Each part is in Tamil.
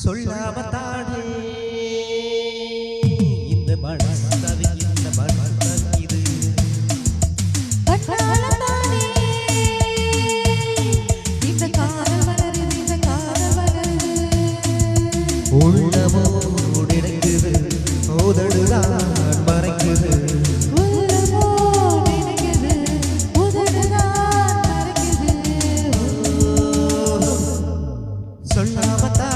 சொல்லாமத்தாடே இந்த மனசவி இந்த மனசவி இது. உள்ளமோ நினைக்குது ஓதடுதான் மறைக்குது. சொல்லாமத்தான்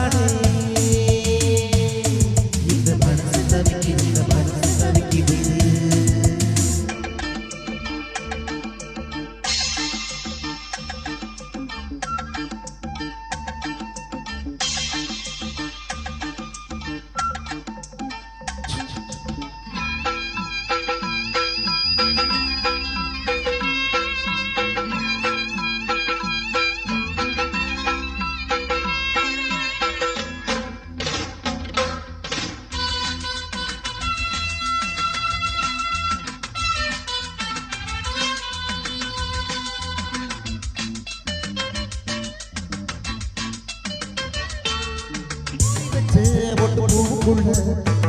சேவட்டு பூக்குள்ள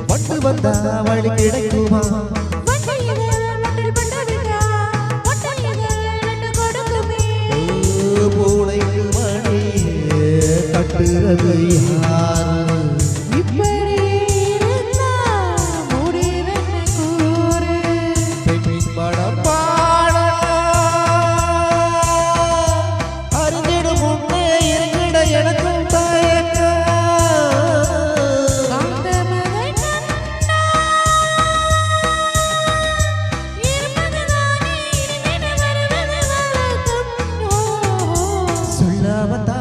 பட்டு வந்தா வழி கிடைக்குமா? ಅವತಾರ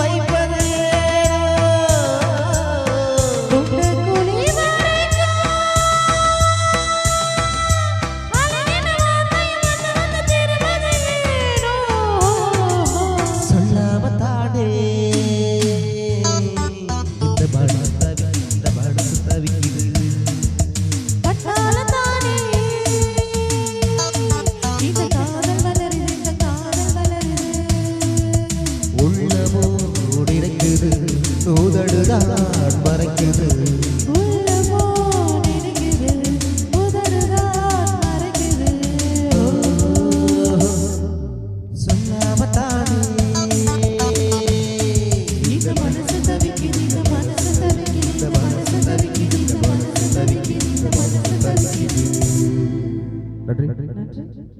நன்றி